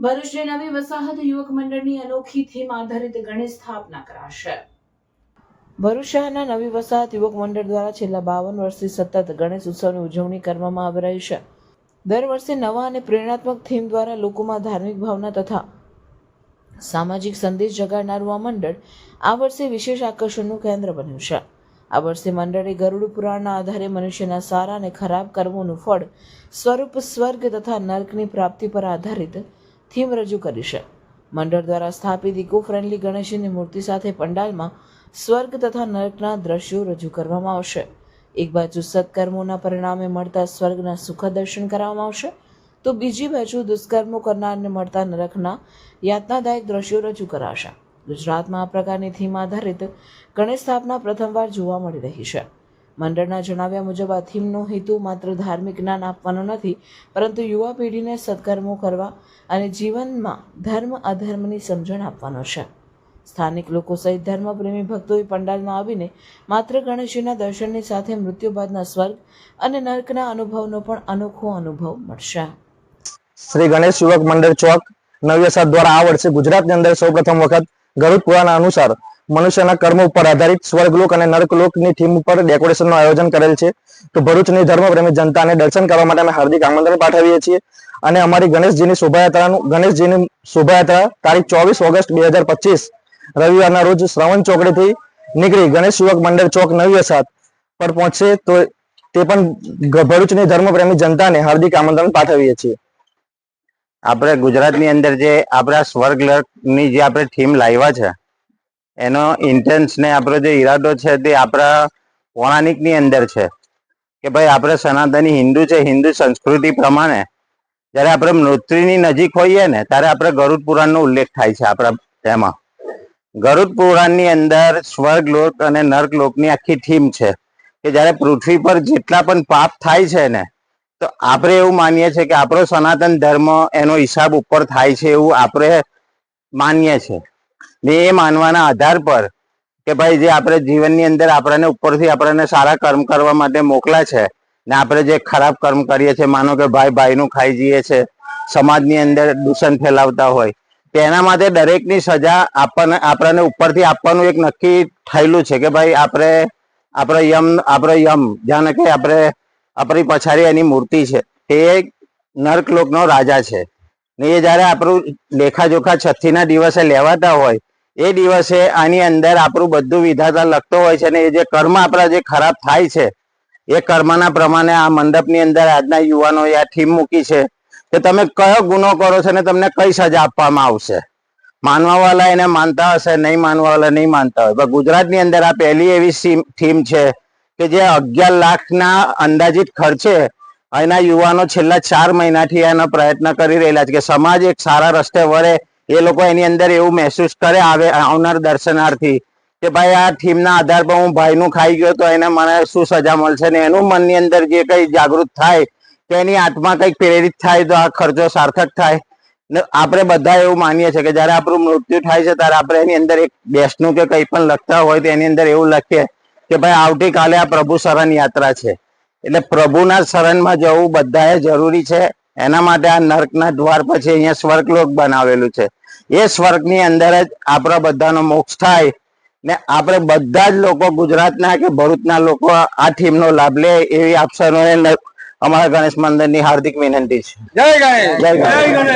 ભરૂચની નવી વસાહત યુવક મંડળની અનોખી થીમ આધારિત ગણેશ સ્થાપના કરાશે. ભરૂચ શહેરના નવી વસાહત યુવક મંડળ દ્વારા છેલ્લા બાવન વર્ષથી સતત ગણેશ ઉત્સવની ઉજવણી કરવામાં આવી રહી છે. દર વર્ષે નવા અને પ્રેરણાત્મક થીમ દ્વારા લોકોમાં ધાર્મિક ભાવના તથા સામાજિક સંદેશ જગાડનારું આ મંડળ આ વર્ષે વિશેષ આકર્ષણનું કેન્દ્ર બન્યું છે. આ વર્ષે મંડળે ગરુડ પુરાણના આધારે મનુષ્યના સારા અને ખરાબ કર્મોનું ફળ, સ્વરૂપ, સ્વર્ગ તથા નર્કની પ્રાપ્તિ પર આધારિત થીમ રજૂ કરી છે. મંડળ દ્વારા સ્થાપિત ઇકો ફ્રેન્ડલી ગણેશજીની મૂર્તિ સાથે પંડાલમાં સ્વર્ગ તથા નરકના દ્રશ્યો રજૂ કરવામાં આવશે. એક બાજુ સત્કર્મોના પરિણામે મળતા સ્વર્ગના સુખદ દર્શન કરવામાં આવશે, તો બીજી બાજુ દુષ્કર્મો કરનારને મળતા નરકના યાતનાદાયક દ્રશ્યો રજૂ કરાશે. ગુજરાતમાં આ પ્રકારની થીમ આધારિત ગણેશ સ્થાપના પ્રથમવાર જોવા મળી રહી છે. મંડળના જણાવ્યા મુજબ આ થીમનો હેતુ માત્ર ધાર્મિક જ્ઞાન આપવાનો નથી, પરંતુ યુવા પેઢીને સત્કર્મો કરવા અને જીવનમાં ધર્મ અધર્મની સમજણ આપવાનો છે. સ્થાનિક લોકો સહિત ધર્મપ્રેમી ભક્તોએ પંડાલમાં આવીને માત્ર ગણેશજીના દર્શનની સાથે મૃત્યુ બાદના સ્વર્ગ અને નર્કના અનુભવનો પણ અનોખો અનુભવ મળશે. શ્રી ગણેશ યુવક મંડળ ચોક નવ્યસર દ્વારા આ વર્ષે ગુજરાતની અંદર સૌપ્રથમ વખત ગરુડ પુરાણ અનુસાર મનુષ્યના કર્મ ઉપર આધારિત સ્વર્ગલોક અને નર્કલોકની થીમ ઉપર ડેકોરેશનનું આયોજન કરેલ છે. તો ભરૂચની ધર્મપ્રેમી જનતાને દર્શન કરવા માટે અમે હાર્દિક આમંત્રણ પાઠવીએ છીએ. અને અમારી ગણેશજીની શોભાયાત્રાનું, ગણેશજીની શોભાયાત્રા તારીખ ચોવીસ ઓગસ્ટ બે હજાર પચીસ, રવિવારના રોજ શ્રવણ ચોકડીથી નીકળી ગણેશ યુવક મંડળ ચોક નવી અસાદ પર પહોંચશે. તો તે પણ ભરૂચની ધર્મપ્રેમી જનતાને હાર્દિક આમંત્રણ પાઠવીએ છીએ. આપણે ગુજરાતની અંદર જે આપણા સ્વર્ગની જે આપણે થીમ લાવ્યા છે એનો ઇન્ટેન્સ ને આપણો જે ઈરાદો છે તે આપણા પૌરાણિકની અંદર છે. કે ભાઈ આપણે સનાતની હિન્દુ છે, હિન્દુ સંસ્કૃતિ પ્રમાણે જ્યારે આપણે મૃત્યુની નજીક હોઈએ ને ત્યારે આપણે ગરુડ પુરાણનો ઉલ્લેખ થાય છે આપણા તેમાં. ગરુડ પુરાણની અંદર સ્વર્ગ લોક અને નર્ક લોકની આખી થીમ છે કે જ્યારે પૃથ્વી પર જેટલા પણ પાપ થાય છે ને, તો આપણે એવું માનીએ છીએ કે આપણો સનાતન ધર્મ એનો હિસાબ ઉપર થાય છે એવું આપણે માનીએ છીએ. એ માનવાના આધાર પર કે ભાઈ જે આપણે જીવનની અંદર આપણને ઉપરથી આપણને સારા કર્મ કરવા માટે મોકલા છે ને આપણે જે ખરાબ કર્મ કરીએ છીએ, માનો કે ભાઈ ભાઈનું ખાઈ જઈએ છે, સમાજની અંદર દૂષણ ફેલાવતા હોય તેના માટે દરેકની સજા આપણને આપણને ઉપરથી આપવાનું એક નક્કી થયેલું છે કે ભાઈ આપણે આપણે યમ આપણે યમ, જાણે કે આપણે, આપણી પછાડી એની મૂર્તિ છે. એ નર્કલોકનો રાજા છે. ને એ જ્યારે આપણું લેખાજોખા છઠ્ઠીના દિવસે લેવાતા હોય, એ દિવસે આની અંદર આપણું બધું વિધાતા લખતો હોય છે ને એ જે કર્મ આપણા જે ખરાબ થાય છે, એ કર્મના પ્રમાણે આ મંડપની અંદર આજના યુવાનોએ આ થીમ મૂકી છે કે તમે કયો ગુનો કરો છો ને તમને કઈ સજા આપવામાં આવશે? માનવાવાળા એને માનતા હશે, નહીં માનવાવાળા નહીં માનતા હોય. પણ ગુજરાતની અંદર આ પહેલી એવી થીમ છે કે જે અગિયાર લાખના અંદાજિત ખર્ચે અહીંના યુવાનો છેલ્લા ચાર મહિનાથી એનો પ્રયત્ન કરી રહેલા છે કે સમાજ એક સારા રસ્તે વળે. એ લોકો એની અંદર એવું મહેસૂસ કરે આવે, આવનાર દર્શનાર્થી કે ભાઈ આ થીમના આધાર પર હું ભાઈનું ખાઈ ગયો તો એને મને શું સજા મળશે? ને એનું મનની અંદર જે કંઈ જાગૃત થાય, કે એની આત્મા કંઈક પ્રેરિત થાય, તો આ ખર્ચો સાર્થક થાય. ને આપણે બધા એવું માનીએ છીએ કે જ્યારે આપણું મૃત્યુ થાય છે, ત્યારે આપણે એની અંદર એક બેસનું કે કંઈ પણ લખતા હોય તો એની અંદર એવું લખીએ કે ભાઈ આવતીકાલે આ પ્રભુ શરણ યાત્રા છે. એટલે પ્રભુના શરણમાં જવું બધાએ જરૂરી છે. એના માટે આ નર્કના દ્વાર પછી અહીંયા સ્વર્ગલોક બનાવેલું છે. એ સ્વર્ગની અંદર જ આપણા બધાનો મોક્ષ થાય ને આપણે બધા જ લોકો ગુજરાતના કે ભરૂચના લોકો આ થીમનો લાભ લે એવી આપસરોને અમારા ગણેશ મંદિરની હાર્દિક વિનંતી છે. જય ગણેશ. જય ગણેશ.